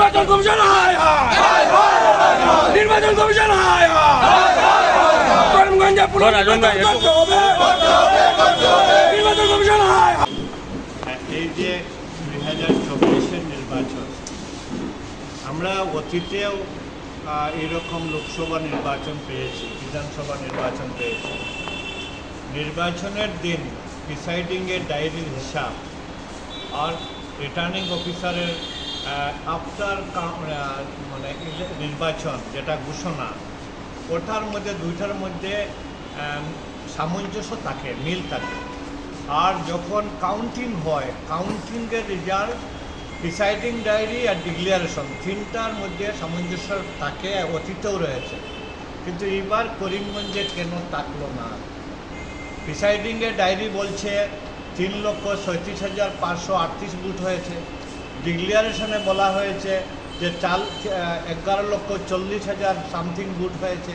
নির্বাচন কমিশন হায় হায় নির্বাচন কমিশন হায় হায়। করিমগঞ্জে নির্বাচন কমিশন হায় এই যে দুই হাজার চব্বিশের নির্বাচন আমরা অতীতেও এরকম লোকসভা নির্বাচন পেয়েছি বিধানসভা নির্বাচন পেয়েছি। নির্বাচনের দিন প্রিসাইডিংয়ের ডায়েরির হিসাব আর রিটার্নিং অফিসারের আফটার মানে নির্বাচন যেটা ঘোষণা, ওটার মধ্যে, দুইটার মধ্যে সামঞ্জস্য থাকে, মিল থাকে। আর যখন কাউন্টিং হয় কাউন্টিংয়ের রেজাল্ট প্রিসাইডিং ডায়েরি আর ডিক্লিয়ারেশন তিনটার মধ্যে সামঞ্জস্য থাকে, অতীতেও রয়েছে। কিন্তু এবার করিমগঞ্জে কেন থাকল না? প্রিসাইডিংয়ে ডায়েরি বলছে, তিন লক্ষ সৈঁত্রিশ হাজার পাঁচশো আটত্রিশ বুথ হয়েছে। ডিক্লারেশনে বলা হয়েছে যে চাল এগারো লক্ষ চল্লিশ হাজার সামথিং বুথ হয়েছে।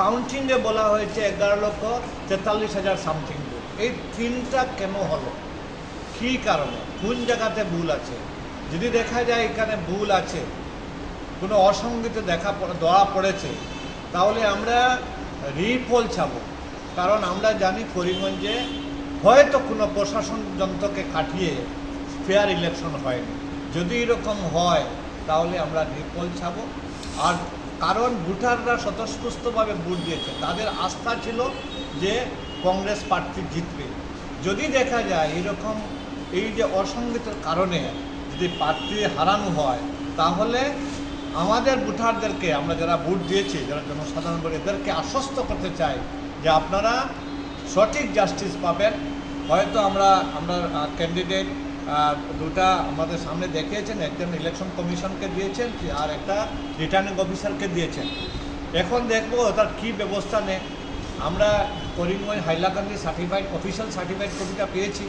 কাউন্টিংয়ে বলা হয়েছে এগারো লক্ষ তেতাল্লিশ হাজার সামথিং বুথ এই তিনটা কেন হলো? কী কারণে? কোন জায়গাতে ভুল আছে? যদি দেখা যায় এখানে ভুল আছে, কোনো অসঙ্গিত দেখা ধরা পড়েছে, তাহলে আমরা রিপোল ছাবো কারণ আমরা জানি করিমগঞ্জে হয়তো কোনো প্রশাসন যন্ত্রকে কাটিয়ে ফেয়ার ইলেকশন হয়নি। যদি এরকম হয়, তাহলে আমরা রিপোল ছাবো আর কারণ ভোটাররা স্বতঃস্ফূর্তভাবে ভোট দিয়েছে। তাদের আস্থা ছিল যে কংগ্রেস প্রার্থী জিতবে। যদি দেখা যায় এরকম এই যে অসঙ্গিতের কারণে যদি প্রার্থী হারানো হয়, তাহলে আমাদের ভোটারদেরকে, আমরা যারা ভোট দিয়েছি, যারা জনসাধারণ বলে এদেরকে আশ্বস্ত করতে চাই যে আপনারা সঠিক জাস্টিস পাবেন। হয়তো আমরা আমরা ক্যান্ডিডেট দুটা আমাদের সামনে দেখিয়েছেন, একজন ইলেকশন কমিশনকে দিয়েছেন আর একটা রিটার্নিং অফিসারকে দিয়েছেন। এখন দেখব তার কী ব্যবস্থা নেই আমরা Karimganj Hailakandi certified official certified কপিটা পেয়েছি।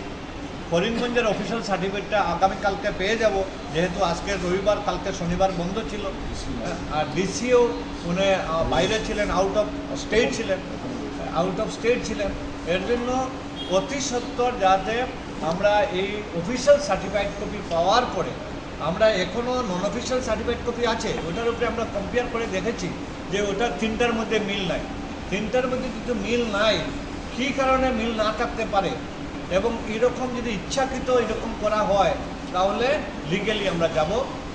করিমগঞ্জের অফিসিয়াল সার্টিফিকেটটা আগামীকালকে পেয়ে যাব, যেহেতু আজকে রবিবার, কালকে শনিবার বন্ধ ছিল। আর ডিসিও উনি বাইরে ছিলেন আউট অফ স্টেট ছিলেন আউট অফ স্টেট ছিলেন। এর জন্য অতি সত্বর যাতে আমরা এই অফিসিয়াল সার্টিফাইড কপি পাওয়ার পরে আমরা এখনও নন অফিসিয়াল সার্টিফাইড কপি আছে, ওটার উপরে আমরা কম্পেয়ার করে দেখেছি যে ওটা তিনটার মধ্যে মিল নাই। তিনটার মধ্যে কিন্তু মিল নাই, কী কারণে মিল না থাকতে পারে? এবং এরকম যদি ইচ্ছাকৃত এরকম করা হয়, তাহলে লিগেলি আমরা যাব,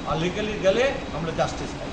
আর লিগেলি গেলে আমরা জাস্টিস পাই